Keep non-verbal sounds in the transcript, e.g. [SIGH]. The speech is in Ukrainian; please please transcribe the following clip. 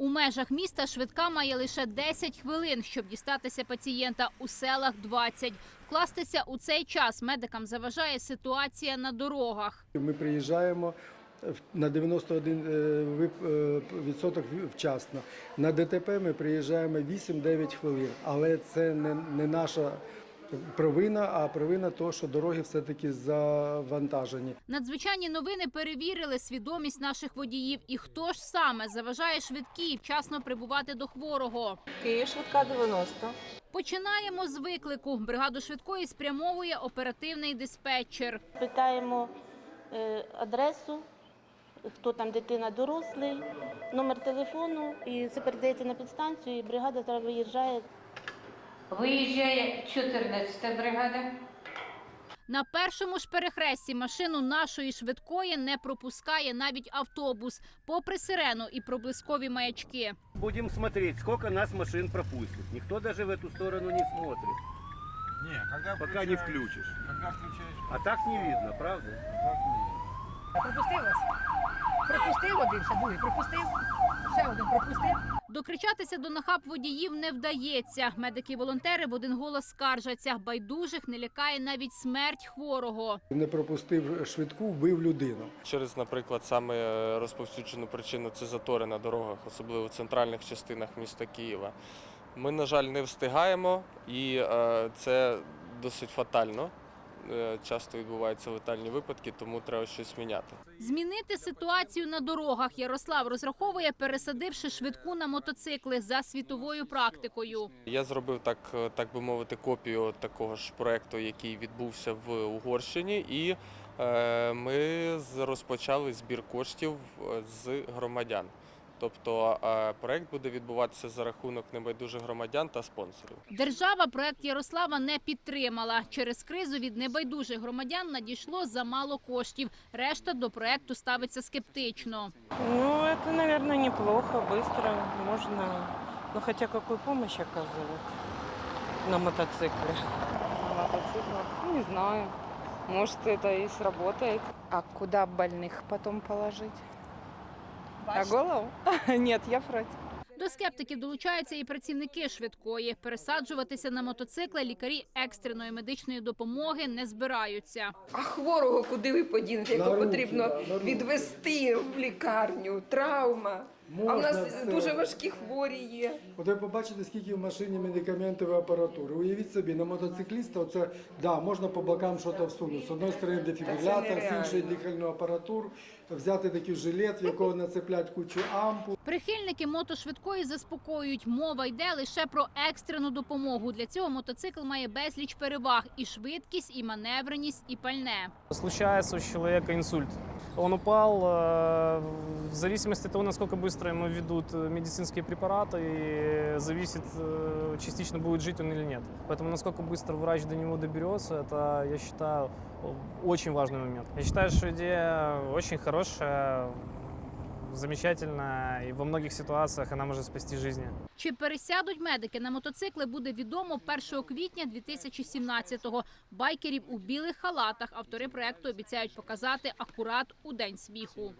У межах міста швидка має лише 10 хвилин, щоб дістатися пацієнта. У селах 20. Вкластися у цей час медикам заважає ситуація на дорогах. Ми приїжджаємо в- на 91 е, вип- е, вчасно. На ДТП ми приїжджаємо 8-9 хвилин, але це не наша провина, а провина того, що дороги все-таки завантажені. Надзвичайні новини перевірили свідомість наших водіїв і хто ж саме заважає швидкій вчасно прибувати до хворого. Київ швидка 90. Починаємо з виклику. Бригаду швидкої спрямовує оперативний диспетчер. Питаємо е, адресу, хто там дитина дорослий, номер телефону, і це передається на підстанцію, і бригада зараз виїжджає. Виїжджає 14 бригада. На першому ж перехресті машину нашої швидкої не пропускає навіть автобус, попри сирену і проблискові маячки. Будем смотреть, сколько нас машин пропустит. Никто даже в эту сторону не смотрит, Не, когда пока не включишь. Когда включаешь, А так не видно, правда? так не. Пропустив вас? Пропустив один, ще другий пропустив. Ще один пропустив. Докричатися до нахаб водіїв не вдається. Медики-волонтери в один голос скаржаться. Байдужих не лякає навіть смерть хворого. Не пропустив швидку, вбив людину. Через, наприклад, саме е, розповсюджену причину це затори на дорогах, особливо в центральних частинах міста Києва. Ми, на жаль, не встигаємо, і е, це досить фатально. Е, Часто відбуваються летальні випадки, тому треба щось міняти. Змінити ситуацію на дорогах Ярослав розраховує, пересадивши швидку на мотоцикли за світовою практикою. Я зробив так, е, так би мовити, копію такого ж проекту, який відбувся в Угорщині, і е, ми розпочали збір коштів з громадян. Тобто е, проект буде відбуватися за рахунок небайдужих громадян та спонсорів. Держава проект Ярослава не підтримала. Через кризу від небайдужих громадян надійшло замало коштів. Решта до проекту ставиться скептично. Ну, це, мабуть, неплохо, швидко, можна, ну, хоча яку допомогу оказувати на мотоциклі. мотоциклах? Ну, Не знаю. Может, это и сработает. А куда больных потом положить? На голову? [LAUGHS] Ні, я проти. До скептиків долучаються і працівники швидкої. Пересаджуватися на мотоцикли лікарі екстреної медичної допомоги не збираються. А хворого куди ви подінете, якого потрібно руки. відвести в лікарню, травма. А в нас все. дуже важкі хворі є. От ви побачите, скільки в машині медикаментової апаратури. Уявіть собі, на мотоцикліста це да, можна по бокам щось всунути. З одної сторони дефібрилятор, з іншої дихальну апаратуру, взяти такий жилет, в якого нацеплять кучу ампул. Прихильники мотошвидкої заспокоюють, мова йде лише про екстрену допомогу. Для цього мотоцикл має безліч переваг: і швидкість, і маневреність, і пальне. Случается у человека инсульт Он упал, э, в зависимости от того, насколько быстро ему ведут э, медицинские препараты, и зависит, э, частично будет жить он или нет. Поэтому насколько быстро врач до него доберется, это, я считаю, очень важный момент. Я считаю, что идея очень хорошая, замечательная, і во многих ситуаціях вона може спасти життя. Чи пересядуть медики на мотоцикли, буде відомо 1 квітня 2017-го. Байкерів у білих халатах автори проекту обіцяють показати акурат у день сміху.